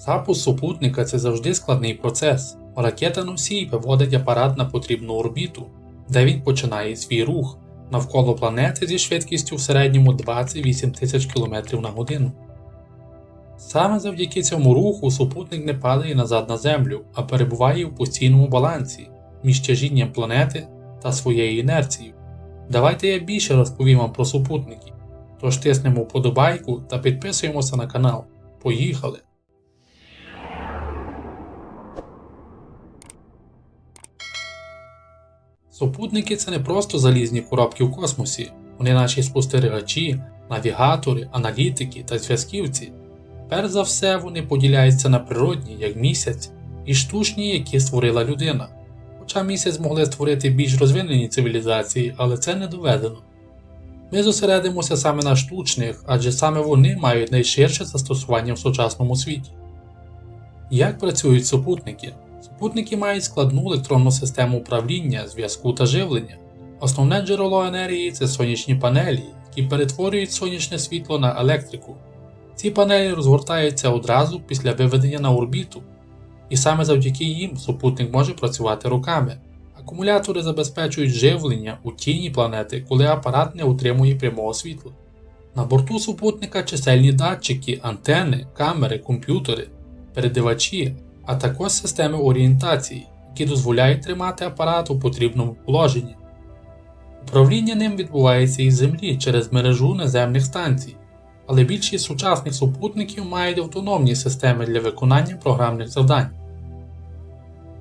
Запуск супутника це завжди складний процес. Ракета носій виводить апарат на потрібну орбіту, де він починає свій рух навколо планети зі швидкістю в середньому 28 тисяч км на годину. Саме завдяки цьому руху супутник не падає назад на Землю, а перебуває у постійному балансі між тяжінням планети та своєю інерцією. Давайте я більше розповім вам про супутники. Тож тиснемо вподобайку та підписуємося на канал. Поїхали! Супутники це не просто залізні коробки в космосі, вони наші спостерігачі, навігатори, аналітики та зв'язківці. Перш за все, вони поділяються на природні, як місяць, і штучні, які створила людина. Хоча місяць могли створити більш розвинені цивілізації, але це не доведено. Ми зосередимося саме на штучних, адже саме вони мають найширше застосування в сучасному світі. Як працюють супутники? Супутники мають складну електронну систему управління, зв'язку та живлення. Основне джерело енергії це сонячні панелі, які перетворюють сонячне світло на електрику. Ці панелі розгортаються одразу після виведення на орбіту, і саме завдяки їм супутник може працювати руками. Акумулятори забезпечують живлення у тіні планети, коли апарат не отримує прямого світла. На борту супутника чисельні датчики, антени, камери, комп'ютери, передавачі, а також системи орієнтації, які дозволяють тримати апарат у потрібному положенні. Управління ним відбувається із Землі через мережу наземних станцій, але більшість сучасних супутників мають автономні системи для виконання програмних завдань.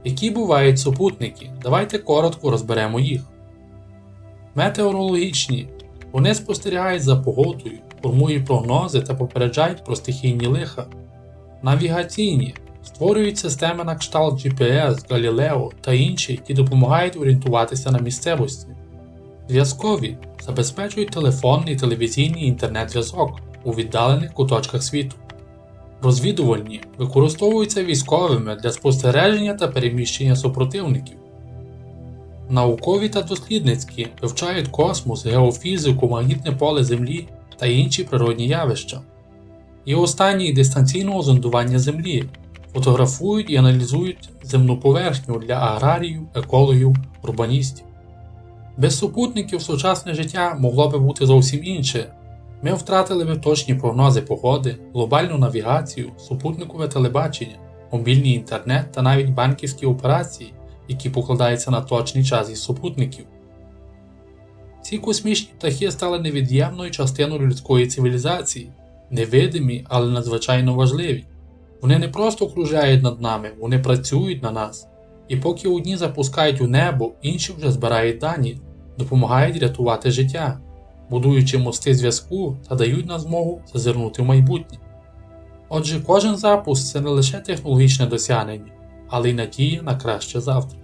Які бувають супутники? Давайте коротко розберемо їх. Метеорологічні. Вони спостерігають за погодою, формують прогнози та попереджають про стихійні лиха. Навігаційні створюють системи на кшталт GPS, Galileo та інші, які допомагають орієнтуватися на місцевості. Зв'язкові забезпечують телефонний, телевізійний інтернет-зв'язок у віддалених куточках світу. Розвідувальні використовуються військовими для спостереження та переміщення супротивників. Наукові та дослідницькі вивчають космос, геофізику, магнітне поле Землі та інші природні явища. І останній дистанційного зондування Землі фотографують і аналізують земну поверхню для аграріїв, екологів, урбаністів. Без супутників сучасне життя могло би бути зовсім інше. Ми втратили би точні прогнози погоди, глобальну навігацію, супутникове телебачення, мобільний інтернет та навіть банківські операції, які покладаються на точний час із супутників. Ці космічні птахи стали невід'ємною частиною людської цивілізації, невидимі, але надзвичайно важливі. Вони не просто кружляють над нами, вони працюють на нас. І поки одні запускають у небо, інші вже збирають дані, допомагають рятувати життя, будуючи мости зв'язку та дають нам змогу зазирнути в майбутнє. Отже, кожен запуск це не лише технологічне досягнення, але й надія на краще завтра.